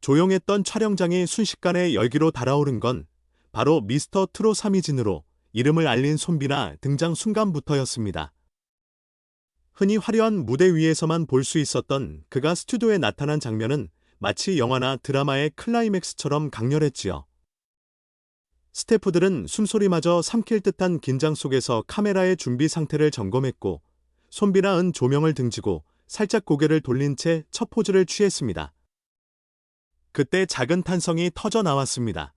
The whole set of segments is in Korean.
조용했던 촬영장이 순식간에 열기로 달아오른 건 바로 미스터 트롯 3위진으로 이름을 알린 손비나 등장 순간부터였습니다. 흔히 화려한 무대 위에서만 볼 수 있었던 그가 스튜디오에 나타난 장면은 마치 영화나 드라마의 클라이맥스처럼 강렬했지요. 스태프들은 숨소리마저 삼킬 듯한 긴장 속에서 카메라의 준비 상태를 점검했고 손비나 은 조명을 등지고 살짝 고개를 돌린 채 첫 포즈를 취했습니다. 그때 작은 탄성이 터져 나왔습니다.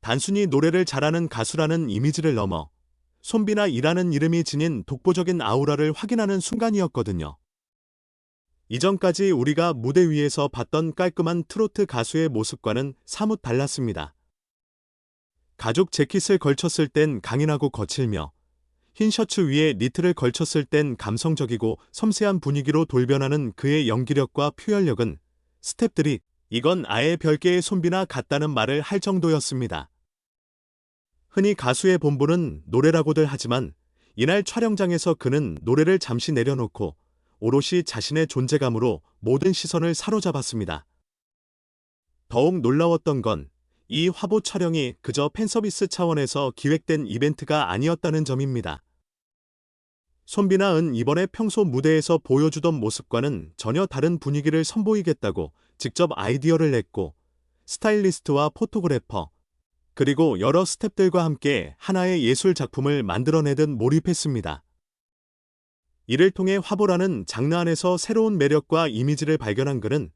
단순히 노래를 잘하는 가수라는 이미지를 넘어 손비나 이라는 이름이 지닌 독보적인 아우라를 확인하는 순간이었거든요. 이전까지 우리가 무대 위에서 봤던 깔끔한 트로트 가수의 모습과는 사뭇 달랐습니다. 가죽 재킷을 걸쳤을 땐 강인하고 거칠며 흰 셔츠 위에 니트를 걸쳤을 땐 감성적이고 섬세한 분위기로 돌변하는 그의 연기력과 표현력은 스탭들이 이건 아예 별개의 손비나 같다는 말을 할 정도였습니다. 흔히 가수의 본분은 노래라고들 하지만 이날 촬영장에서 그는 노래를 잠시 내려놓고 오롯이 자신의 존재감으로 모든 시선을 사로잡았습니다. 더욱 놀라웠던 건 이 화보 촬영이 그저 팬서비스 차원에서 기획된 이벤트가 아니었다는 점입니다. 손비나 은 이번에 평소 무대에서 보여주던 모습과는 전혀 다른 분위기를 선보이겠다고 직접 아이디어를 냈고 스타일리스트와 포토그래퍼 그리고 여러 스탭들과 함께 하나의 예술 작품을 만들어내듯 몰입했습니다. 이를 통해 화보라는 장르 안에서 새로운 매력과 이미지를 발견한 그는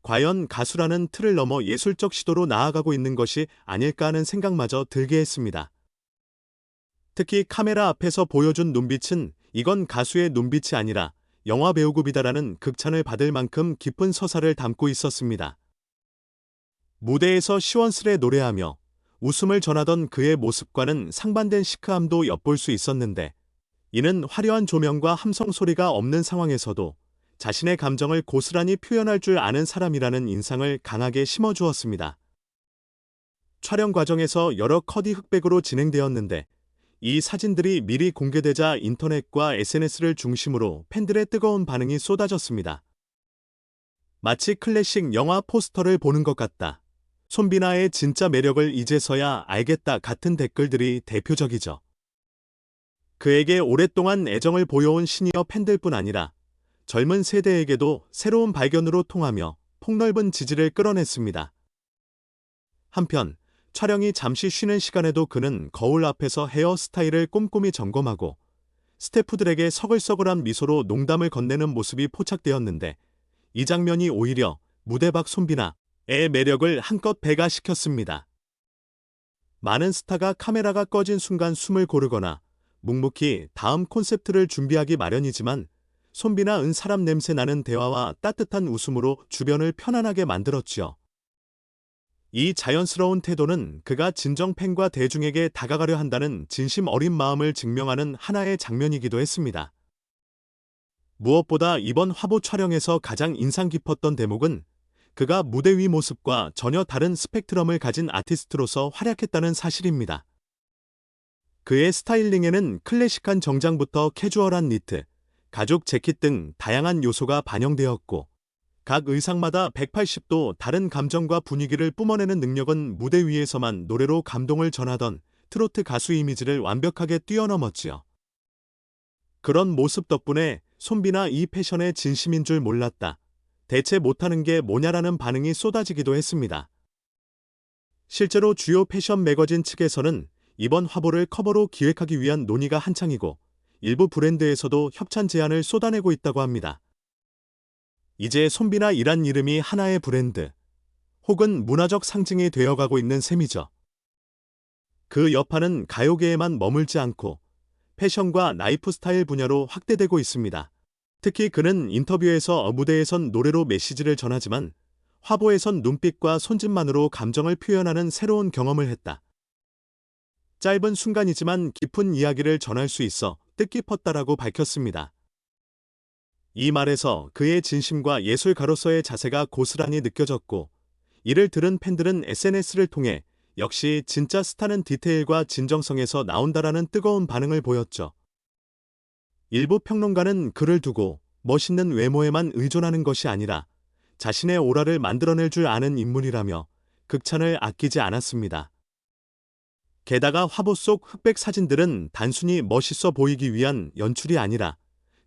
과연 가수라는 틀을 넘어 예술적 시도로 나아가고 있는 것이 아닐까 하는 생각마저 들게 했습니다. 특히 카메라 앞에서 보여준 눈빛은 이건 가수의 눈빛이 아니라 영화 배우급이다라는 극찬을 받을 만큼 깊은 서사를 담고 있었습니다. 무대에서 시원스레 노래하며 웃음을 전하던 그의 모습과는 상반된 시크함도 엿볼 수 있었는데 이는 화려한 조명과 함성 소리가 없는 상황에서도 자신의 감정을 고스란히 표현할 줄 아는 사람이라는 인상을 강하게 심어주었습니다. 촬영 과정에서 여러 컷이 흑백으로 진행되었는데 이 사진들이 미리 공개되자 인터넷과 SNS를 중심으로 팬들의 뜨거운 반응이 쏟아졌습니다. 마치 클래식 영화 포스터를 보는 것 같다. 손비나의 진짜 매력을 이제서야 알겠다 같은 댓글들이 대표적이죠. 그에게 오랫동안 애정을 보여온 시니어 팬들뿐 아니라 젊은 세대에게도 새로운 발견으로 통하며 폭넓은 지지를 끌어냈습니다. 한편 촬영이 잠시 쉬는 시간에도 그는 거울 앞에서 헤어스타일을 꼼꼼히 점검하고 스태프들에게 서글서글한 미소로 농담을 건네는 모습이 포착되었는데 이 장면이 오히려 무대 밖 손비나의 매력을 한껏 배가시켰습니다. 많은 스타가 카메라가 꺼진 순간 숨을 고르거나 묵묵히 다음 콘셉트를 준비하기 마련이지만 손비나 은 사람 냄새 나는 대화와 따뜻한 웃음으로 주변을 편안하게 만들었지요. 이 자연스러운 태도는 그가 진정 팬과 대중에게 다가가려 한다는 진심 어린 마음을 증명하는 하나의 장면이기도 했습니다. 무엇보다 이번 화보 촬영에서 가장 인상 깊었던 대목은 그가 무대 위 모습과 전혀 다른 스펙트럼을 가진 아티스트로서 활약했다는 사실입니다. 그의 스타일링에는 클래식한 정장부터 캐주얼한 니트, 가죽 재킷 등 다양한 요소가 반영되었고 각 의상마다 180도 다른 감정과 분위기를 뿜어내는 능력은 무대 위에서만 노래로 감동을 전하던 트로트 가수 이미지를 완벽하게 뛰어넘었지요. 그런 모습 덕분에 손비나 이 패션의 진심인 줄 몰랐다. 대체 못하는 게 뭐냐라는 반응이 쏟아지기도 했습니다. 실제로 주요 패션 매거진 측에서는 이번 화보를 커버로 기획하기 위한 논의가 한창이고 일부 브랜드에서도 협찬 제안을 쏟아내고 있다고 합니다. 이제 손비나 이란 이름이 하나의 브랜드 혹은 문화적 상징이 되어가고 있는 셈이죠. 그 여파는 가요계에만 머물지 않고 패션과 라이프 스타일 분야로 확대되고 있습니다. 특히 그는 인터뷰에서 무대에선 노래로 메시지를 전하지만 화보에선 눈빛과 손짓만으로 감정을 표현하는 새로운 경험을 했다. 짧은 순간이지만 깊은 이야기를 전할 수 있어 뜻깊었다라고 밝혔습니다. 이 말에서 그의 진심과 예술가로서의 자세가 고스란히 느껴졌고 이를 들은 팬들은 SNS를 통해 역시 진짜 스타는 디테일과 진정성에서 나온다라는 뜨거운 반응을 보였죠. 일부 평론가는 그를 두고 멋있는 외모에만 의존하는 것이 아니라 자신의 오라를 만들어낼 줄 아는 인물이라며 극찬을 아끼지 않았습니다. 게다가 화보 속 흑백 사진들은 단순히 멋있어 보이기 위한 연출이 아니라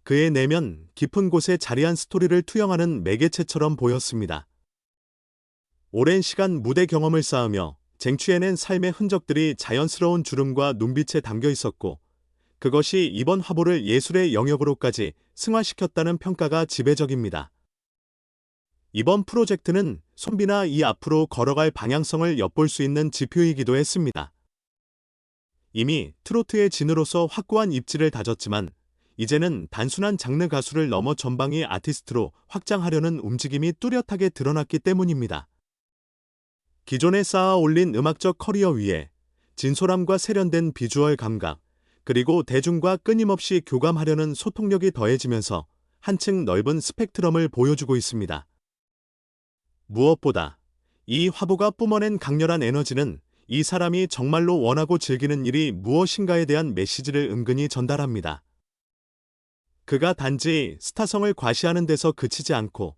그의 내면 깊은 곳에 자리한 스토리를 투영하는 매개체처럼 보였습니다. 오랜 시간 무대 경험을 쌓으며 쟁취해낸 삶의 흔적들이 자연스러운 주름과 눈빛에 담겨 있었고 그것이 이번 화보를 예술의 영역으로까지 승화시켰다는 평가가 지배적입니다. 이번 프로젝트는 손비나 이 앞으로 걸어갈 방향성을 엿볼 수 있는 지표이기도 했습니다. 이미 트로트의 진으로서 확고한 입지를 다졌지만 이제는 단순한 장르 가수를 넘어 전방위 아티스트로 확장하려는 움직임이 뚜렷하게 드러났기 때문입니다. 기존에 쌓아 올린 음악적 커리어 위에 진솔함과 세련된 비주얼 감각, 그리고 대중과 끊임없이 교감하려는 소통력이 더해지면서 한층 넓은 스펙트럼을 보여주고 있습니다. 무엇보다 이 화보가 뿜어낸 강렬한 에너지는 이 사람이 정말로 원하고 즐기는 일이 무엇인가에 대한 메시지를 은근히 전달합니다. 그가 단지 스타성을 과시하는 데서 그치지 않고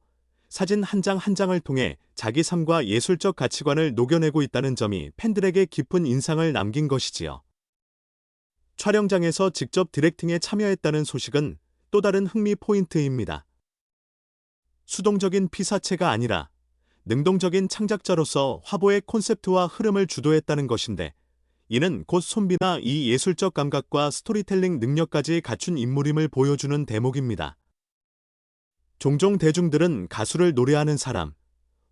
사진 한장한 장을 통해 자기 삶과 예술적 가치관을 녹여내고 있다는 점이 팬들에게 깊은 인상을 남긴 것이지요. 촬영장에서 직접 디렉팅에 참여했다는 소식은 또 다른 흥미 포인트입니다. 수동적인 피사체가 아니라 능동적인 창작자로서 화보의 콘셉트와 흐름을 주도했다는 것인데 이는 곧 손비나 이 예술적 감각과 스토리텔링 능력까지 갖춘 인물임을 보여주는 대목입니다. 종종 대중들은 가수를 노래하는 사람,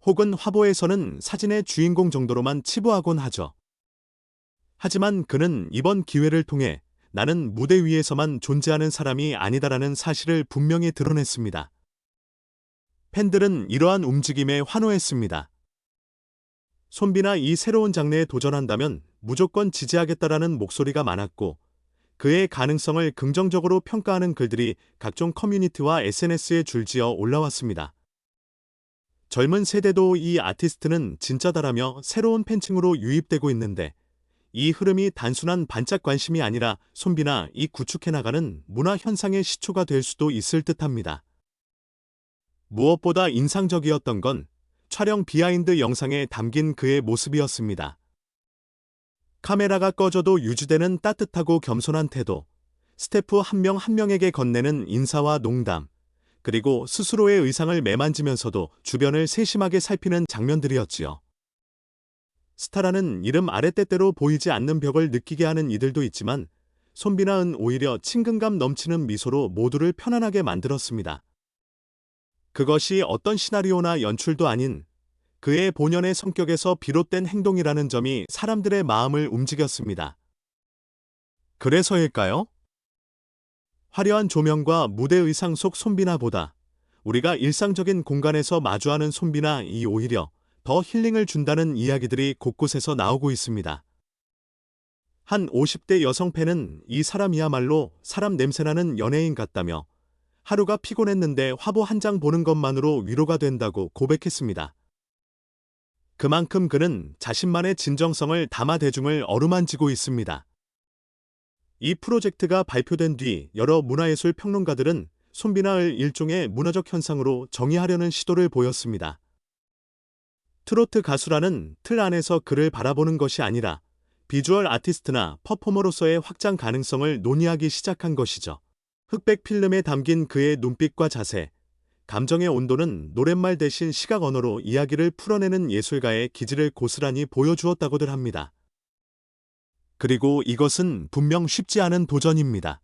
혹은 화보에서는 사진의 주인공 정도로만 치부하곤 하죠. 하지만 그는 이번 기회를 통해 나는 무대 위에서만 존재하는 사람이 아니다라는 사실을 분명히 드러냈습니다. 팬들은 이러한 움직임에 환호했습니다. 손비나 이 새로운 장르에 도전한다면 무조건 지지하겠다라는 목소리가 많았고 그의 가능성을 긍정적으로 평가하는 글들이 각종 커뮤니티와 SNS에 줄지어 올라왔습니다. 젊은 세대도 이 아티스트는 진짜다라며 새로운 팬층으로 유입되고 있는데 이 흐름이 단순한 반짝 관심이 아니라 손비나 이 구축해나가는 문화 현상의 시초가 될 수도 있을 듯합니다. 무엇보다 인상적이었던 건 촬영 비하인드 영상에 담긴 그의 모습이었습니다. 카메라가 꺼져도 유지되는 따뜻하고 겸손한 태도, 스태프 한명한 명에게 건네는 인사와 농담, 그리고 스스로의 의상을 매만지면서도 주변을 세심하게 살피는 장면들이었지요. 스타라는 이름 아래 때때로 보이지 않는 벽을 느끼게 하는 이들도 있지만 손비나은 오히려 친근감 넘치는 미소로 모두를 편안하게 만들었습니다. 그것이 어떤 시나리오나 연출도 아닌 그의 본연의 성격에서 비롯된 행동이라는 점이 사람들의 마음을 움직였습니다. 그래서일까요? 화려한 조명과 무대 의상 속 손비나보다 우리가 일상적인 공간에서 마주하는 손비나 이 오히려 더 힐링을 준다는 이야기들이 곳곳에서 나오고 있습니다. 한 50대 여성 팬은 이 사람이야말로 사람 냄새나는 연예인 같다며 하루가 피곤했는데 화보 한 장 보는 것만으로 위로가 된다고 고백했습니다. 그만큼 그는 자신만의 진정성을 담아 대중을 어루만지고 있습니다. 이 프로젝트가 발표된 뒤 여러 문화예술 평론가들은 손비나을 일종의 문화적 현상으로 정의하려는 시도를 보였습니다. 트로트 가수라는 틀 안에서 그를 바라보는 것이 아니라 비주얼 아티스트나 퍼포머로서의 확장 가능성을 논의하기 시작한 것이죠. 흑백 필름에 담긴 그의 눈빛과 자세, 감정의 온도는 노랫말 대신 시각 언어로 이야기를 풀어내는 예술가의 기질을 고스란히 보여주었다고들 합니다. 그리고 이것은 분명 쉽지 않은 도전입니다.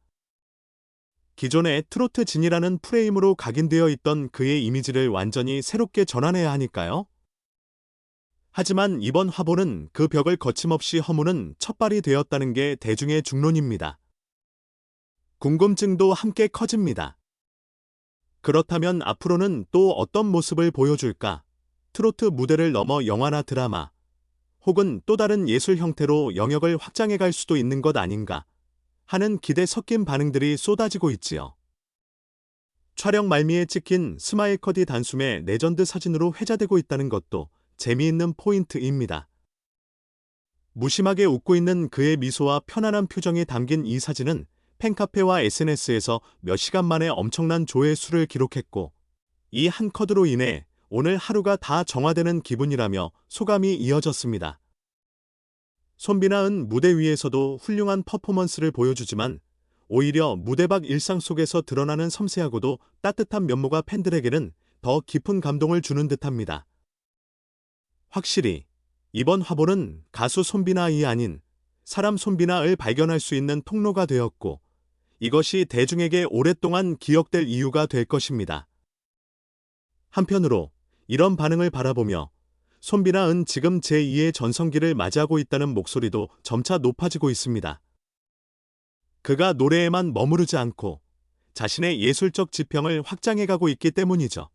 기존의 트로트 진이라는 프레임으로 각인되어 있던 그의 이미지를 완전히 새롭게 전환해야 하니까요. 하지만 이번 화보는 그 벽을 거침없이 허무는 첫발이 되었다는 게 대중의 중론입니다. 궁금증도 함께 커집니다. 그렇다면 앞으로는 또 어떤 모습을 보여줄까? 트로트 무대를 넘어 영화나 드라마, 혹은 또 다른 예술 형태로 영역을 확장해 갈 수도 있는 것 아닌가 하는 기대 섞인 반응들이 쏟아지고 있지요. 촬영 말미에 찍힌 스마일 커디 단숨에 레전드 사진으로 회자되고 있다는 것도 재미있는 포인트입니다. 무심하게 웃고 있는 그의 미소와 편안한 표정이 담긴 이 사진은 팬카페와 SNS에서 몇 시간 만에 엄청난 조회수를 기록했고 이 한 컷으로 인해 오늘 하루가 다 정화되는 기분이라며 소감이 이어졌습니다. 손비나은 무대 위에서도 훌륭한 퍼포먼스를 보여주지만 오히려 무대 밖 일상 속에서 드러나는 섬세하고도 따뜻한 면모가 팬들에게는 더 깊은 감동을 주는 듯합니다. 확실히 이번 화보는 가수 손비나이 아닌 사람 손비나을 발견할 수 있는 통로가 되었고 이것이 대중에게 오랫동안 기억될 이유가 될 것입니다. 한편으로 이런 반응을 바라보며 손비나 은 지금 제2의 전성기를 맞이하고 있다는 목소리도 점차 높아지고 있습니다. 그가 노래에만 머무르지 않고 자신의 예술적 지평을 확장해가고 있기 때문이죠.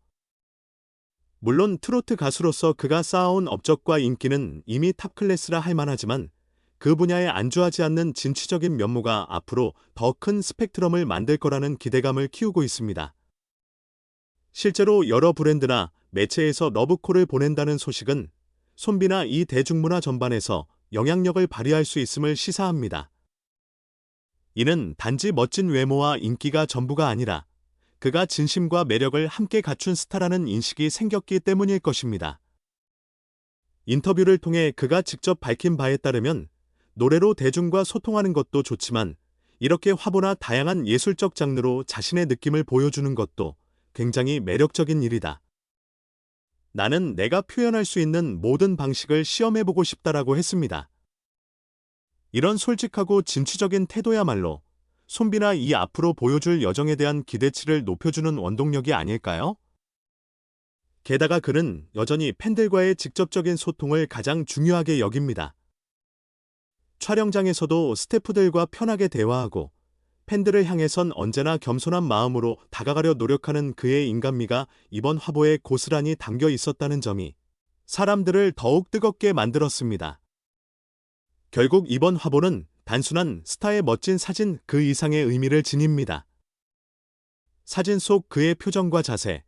물론 트로트 가수로서 그가 쌓아온 업적과 인기는 이미 탑클래스라 할 만하지만 그 분야에 안주하지 않는 진취적인 면모가 앞으로 더 큰 스펙트럼을 만들 거라는 기대감을 키우고 있습니다. 실제로 여러 브랜드나 매체에서 러브콜을 보낸다는 소식은 손비나 이 대중문화 전반에서 영향력을 발휘할 수 있음을 시사합니다. 이는 단지 멋진 외모와 인기가 전부가 아니라 그가 진심과 매력을 함께 갖춘 스타라는 인식이 생겼기 때문일 것입니다. 인터뷰를 통해 그가 직접 밝힌 바에 따르면 노래로 대중과 소통하는 것도 좋지만 이렇게 화보나 다양한 예술적 장르로 자신의 느낌을 보여주는 것도 굉장히 매력적인 일이다. 나는 내가 표현할 수 있는 모든 방식을 시험해보고 싶다라고 했습니다. 이런 솔직하고 진취적인 태도야말로 손비나 이 앞으로 보여줄 여정에 대한 기대치를 높여주는 원동력이 아닐까요? 게다가 그는 여전히 팬들과의 직접적인 소통을 가장 중요하게 여깁니다. 촬영장에서도 스태프들과 편하게 대화하고 팬들을 향해선 언제나 겸손한 마음으로 다가가려 노력하는 그의 인간미가 이번 화보에 고스란히 담겨 있었다는 점이 사람들을 더욱 뜨겁게 만들었습니다. 결국 이번 화보는 단순한 스타의 멋진 사진 그 이상의 의미를 지닙니다. 사진 속 그의 표정과 자세,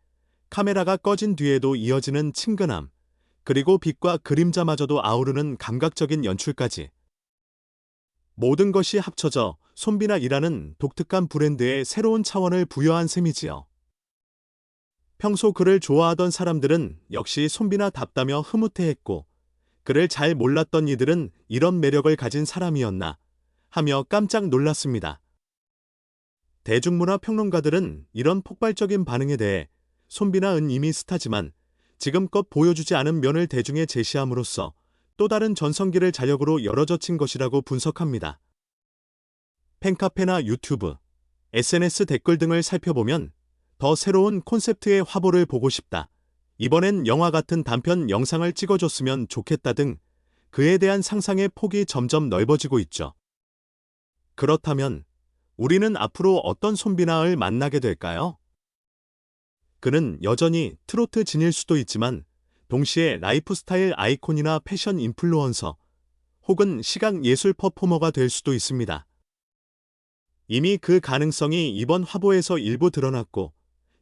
카메라가 꺼진 뒤에도 이어지는 친근함, 그리고 빛과 그림자마저도 아우르는 감각적인 연출까지. 모든 것이 합쳐져 손비나이라는 독특한 브랜드에 새로운 차원을 부여한 셈이지요. 평소 그를 좋아하던 사람들은 역시 손비나답다며 흐뭇해했고 그를 잘 몰랐던 이들은 이런 매력을 가진 사람이었나 하며 깜짝 놀랐습니다. 대중문화 평론가들은 이런 폭발적인 반응에 대해 손비나은 이미 스타지만 지금껏 보여주지 않은 면을 대중에 제시함으로써 또 다른 전성기를 자력으로 열어젖힌 것이라고 분석합니다. 팬카페나 유튜브, SNS 댓글 등을 살펴보면 더 새로운 콘셉트의 화보를 보고 싶다. 이번엔 영화 같은 단편 영상을 찍어줬으면 좋겠다 등 그에 대한 상상의 폭이 점점 넓어지고 있죠. 그렇다면 우리는 앞으로 어떤 손비나을 만나게 될까요? 그는 여전히 트로트 진일 수도 있지만 동시에 라이프스타일 아이콘이나 패션 인플루언서 혹은 시각 예술 퍼포머가 될 수도 있습니다. 이미 그 가능성이 이번 화보에서 일부 드러났고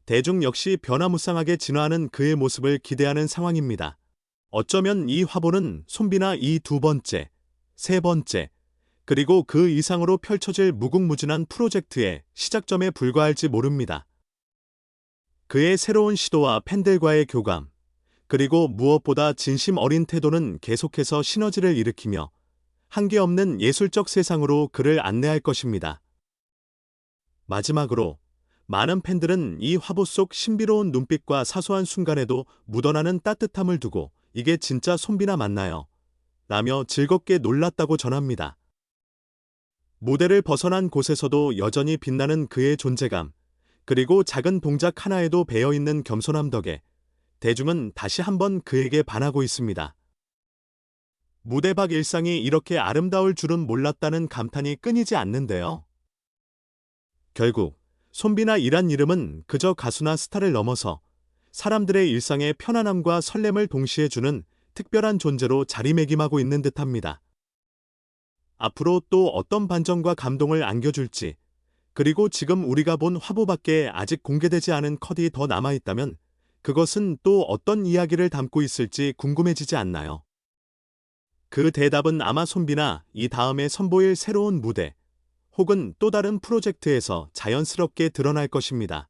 대중 역시 변화무쌍하게 진화하는 그의 모습을 기대하는 상황입니다. 어쩌면 이 화보는 손비나 이 두 번째, 세 번째, 그리고 그 이상으로 펼쳐질 무궁무진한 프로젝트의 시작점에 불과할지 모릅니다. 그의 새로운 시도와 팬들과의 교감, 그리고 무엇보다 진심 어린 태도는 계속해서 시너지를 일으키며 한계 없는 예술적 세상으로 그를 안내할 것입니다. 마지막으로 많은 팬들은 이 화보 속 신비로운 눈빛과 사소한 순간에도 묻어나는 따뜻함을 두고 이게 진짜 손비나 맞나요? 라며 즐겁게 놀랐다고 전합니다. 무대를 벗어난 곳에서도 여전히 빛나는 그의 존재감, 그리고 작은 동작 하나에도 배어있는 겸손함 덕에 대중은 다시 한번 그에게 반하고 있습니다. 무대 밖 일상이 이렇게 아름다울 줄은 몰랐다는 감탄이 끊이지 않는데요. 결국 손비나 이란 이름은 그저 가수나 스타를 넘어서 사람들의 일상에 편안함과 설렘을 동시에 주는 특별한 존재로 자리매김하고 있는 듯합니다. 앞으로 또 어떤 반전과 감동을 안겨줄지, 그리고 지금 우리가 본 화보밖에 아직 공개되지 않은 컷이 더 남아있다면 그것은 또 어떤 이야기를 담고 있을지 궁금해지지 않나요? 그 대답은 아마 손비나 이 다음에 선보일 새로운 무대 혹은 또 다른 프로젝트에서 자연스럽게 드러날 것입니다.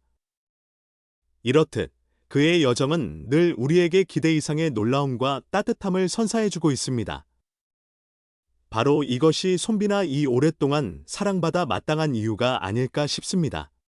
이렇듯 그의 여정은 늘 우리에게 기대 이상의 놀라움과 따뜻함을 선사해주고 있습니다. 바로 이것이 손비나 이 오랫동안 사랑받아 마땅한 이유가 아닐까 싶습니다.